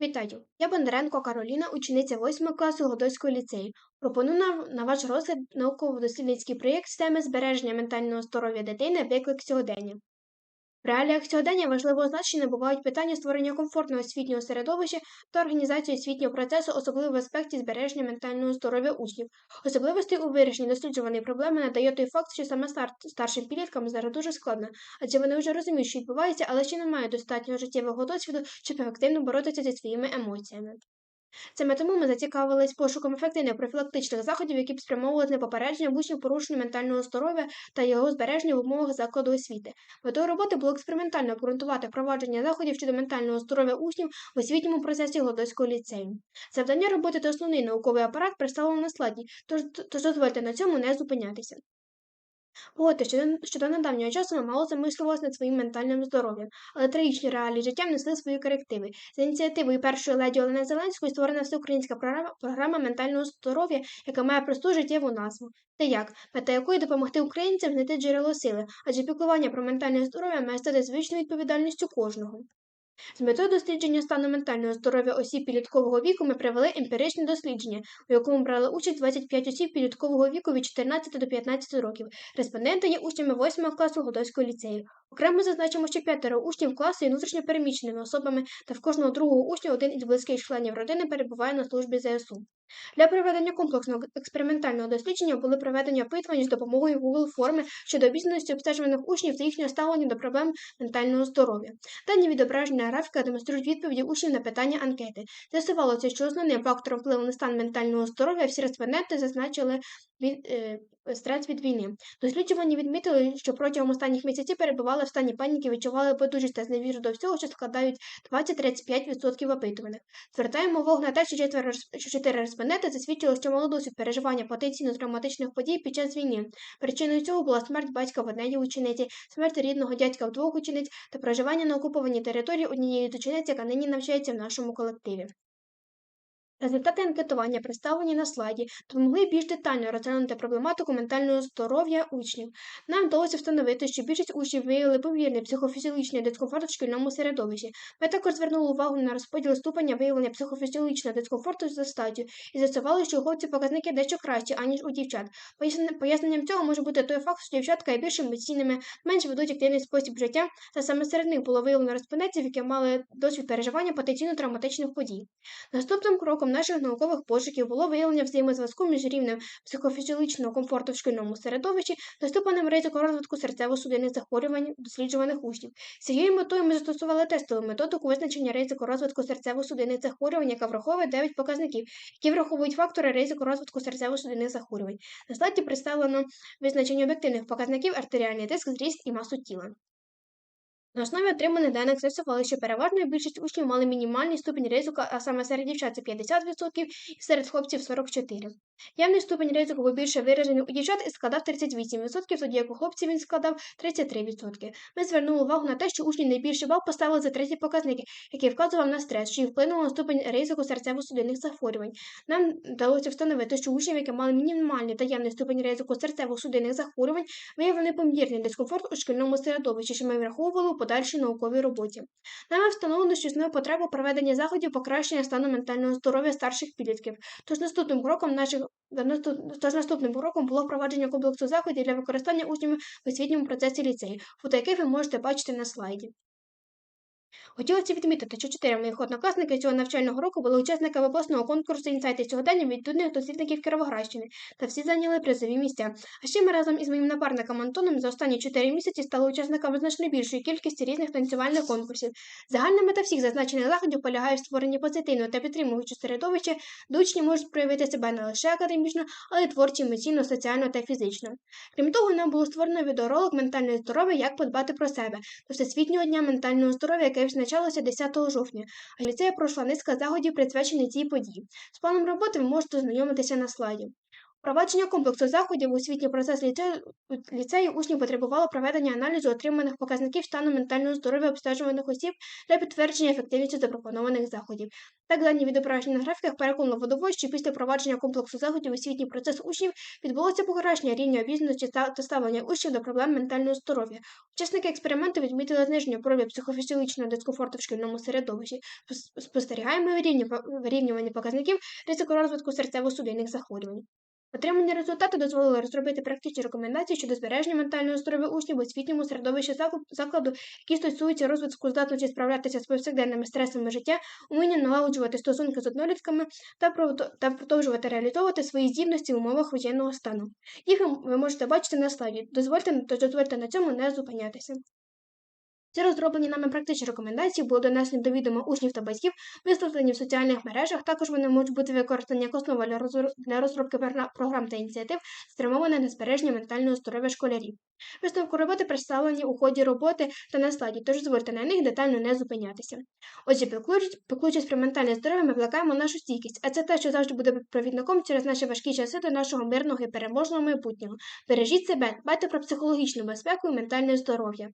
Вітаю! Я Бондаренко Кароліна, учениця 8 класу Годойського ліцею. Пропоную на ваш розгляд науково-дослідницький проєкт з теми збереження ментального здоров'я дитини виклик сьогодення. В реаліях сьогодення важливого значення бувають питання створення комфортного освітнього середовища та організації освітнього процесу, особливо в аспекті збереження ментального здоров'я учнів. Особливостей у вирішенні досліджуваної проблеми надає той факт, що саме стар... старшим підліткам зараз дуже складно, адже вони вже розуміють, що відбувається, але ще не мають достатнього життєвого досвіду, щоб ефективно боротися зі своїми емоціями. Саме тому ми зацікавились пошуком ефективних профілактичних заходів, які б спрямовували на попередження учнів порушення ментального здоров'я та його збереження в умовах закладу освіти. Метою роботи було експериментально обґрунтувати впровадження заходів щодо ментального здоров'я учнів в освітньому процесі Голодоського ліцею. Завдання роботи та основний науковий апарат представлено на складі, тож дозвольте на цьому не зупинятися. Погодьте, що, що недавнього часу ми мало замислювалися над своїм ментальним здоров'ям, але трагічні реалії життя внесли свої корективи. За ініціативою першої леді Олени Зеленської створена всеукраїнська програма, програма ментального здоров'я, яка має просту життєву назву. Та як, мета якої допомогти українцям знайти джерело сили, адже піклування про ментальне здоров'я має стати звичною відповідальністю кожного. З метою дослідження стану ментального здоров'я осіб підліткового віку ми провели емпіричне дослідження, у якому брали участь 25 осіб підліткового віку від 14 до 15 років. Респонденти є учнями 8 класу Годойського ліцею. Окремо зазначимо, що п'ятеро учнів класу є внутрішньо переміщеними особами, та в кожного другого учня один із близьких членів родини перебуває на службі ЗСУ. Для проведення комплексного експериментального дослідження були проведені опитування з допомогою Google форми щодо обізнаності обстежуваних учнів та їхнього ставлення до проблем ментального здоров'я. Дані відображення графіка демонструють відповіді учнів на питання анкети. З'ясувалося, що основним фактором впливу на стан ментального здоров'я всі респонденти зазначили від, е, стрес від війни. Досліджувані відмітили, що протягом останніх місяців перебували в стані паніки, відчували байдужість та зневіру до всього, що складають 20-35% опитуваних. Звертаємо увагу на те, що чотири респонденти засвідчили, що мали досвід переживання потенційно травматичних подій під час війни. Причиною цього була смерть батька в однієї учениці, смерть рідного дядька в двох учениць та проживання на окупованій території однієї з учениць, яка нині навчається в нашому колективі. Результати анкетування представлені на слайді, допомогли більш детально розглянути проблематику ментального здоров'я учнів. Нам вдалося встановити, що більшість учнів виявили повірний психофізіологічний дискомфорт в шкільному середовищі. Ми також звернули увагу на розподіл ступеня виявлення психофізіологічного дискомфорту за статтю і з'ясували, що у хлопців показники дещо кращі, аніж у дівчат. Поясненням цього може бути той факт, що дівчатка є більш емоційними, менш ведуть активний спосіб життя, та саме серед них було виявлено респондентів, які мали досвід переживання потенційно травматичних подій. Наступним кроком Успіхом наших наукових пошуків було виявлення взаємозв'язку між рівнем психофізіологічного комфорту в шкільному середовищі та ступенем ризику розвитку серцево-судинних захворювань досліджуваних учнів. З цією метою ми застосували тестову методику визначення ризику розвитку серцево-судинних захворювань, яка враховує 9 показників, які враховують фактори ризику розвитку серцево-судинних захворювань. На слайді представлено визначення об'єктивних показників артеріальний тиск, зріст і масу тіла. На основі отриманих даних з'ясували, що переважна більшість учнів мали мінімальний ступінь ризику, а саме серед дівчат це 50% і серед хлопців 44%. Явний ступінь ризику був більше виражений у дівчат і складав 38%, тоді як у хлопців він складав 33%. Ми звернули увагу на те, що учні найбільший бал поставили за треті показники, який вказував на стрес, що й вплинуло на ступень ризику серцево-судинних захворювань. Нам вдалося встановити, що учнів, які мали мінімальний та явний ступень ризику серцево-судинних захворювань, виявили помірний дискомфорт у шкільному середовищі, що ми враховували у подальшій науковій роботі. Нами встановлено, що існує потреба проведення заходів покращення стану ментального здоров'я старших підлітків. Тож наступним кроком наших Тож наступним уроком було впровадження комплексу заходів для використання учнями в освітньому процесі ліцею, фото яких ви можете бачити на слайді. Хотілося відмітити, що чотири моїх однокласники цього навчального року були учасниками обласного конкурсу інсайти сьогодення від віддудних дослідників Кіровоградщини, та всі зайняли призові місця. А ще ми разом із моїм напарником Антоном за останні чотири місяці стали учасниками значно більшої кількості різних танцювальних конкурсів. Загальна мета всіх зазначених заходів полягає в створенні позитивного та підтримуючого середовища, де учні можуть проявити себе не лише академічно, але й творчо, емоційно, соціально та фізично. Крім того, нам було створено відеоролик ментальне здоров'я, як подбати про себе до Всесвітнього дня ментального здоров'я, яке відзначалося 10 жовтня, а ліцея пройшла низка заходів, присвячених цій події. З планом роботи ви можете ознайомитися на слайді. Впровадження комплексу заходів у освітній процес ліцею, ліцею учнів потребувало проведення аналізу отриманих показників стану ментального здоров'я обстежуваних осіб для підтвердження ефективності запропонованих заходів. Так, дані відображені на графіках переконано водовою, що після провадження комплексу заходів у освітній процес учнів відбулося покращення рівня обізнаності та, та ставлення учнів до проблем ментального здоров'я. Учасники експерименту відмітили зниження проявів психофізіологічного дискомфорту в шкільному середовищі, спостерігаємо вирівнюва- вирівнювання показників ризику розвитку серцево-судинних захворювань. Отримані результати дозволили розробити практичні рекомендації щодо збереження ментального здоров'я учнів в освітньому середовищі закладу, які стосуються розвитку здатності справлятися з повсякденними стресами життя, уміння налагоджувати стосунки з однолітками та, та продовжувати реалізовувати свої здібності в умовах воєнного стану. Їх ви- можете бачити на слайді. Дозвольте, дозвольте на цьому не зупинятися. Ці розроблені нами практичні рекомендації були донесені до відома учнів та батьків, виставлені в соціальних мережах. Також вони можуть бути використані як основа для розробки програм та ініціатив, спрямованих на збереження ментального здоров'я школярів. Висновку роботи представлені у ході роботи та на слайді, тож дозвольте на них детально не зупинятися. Отже, піклуючись про ментальне здоров'я, ми плекаємо нашу стійкість, а це те, що завжди буде провідником через наші важкі часи до нашого мирного і переможного майбутнього. Бережіть себе, дбайте про психологічну безпеку і ментальне здоров'я.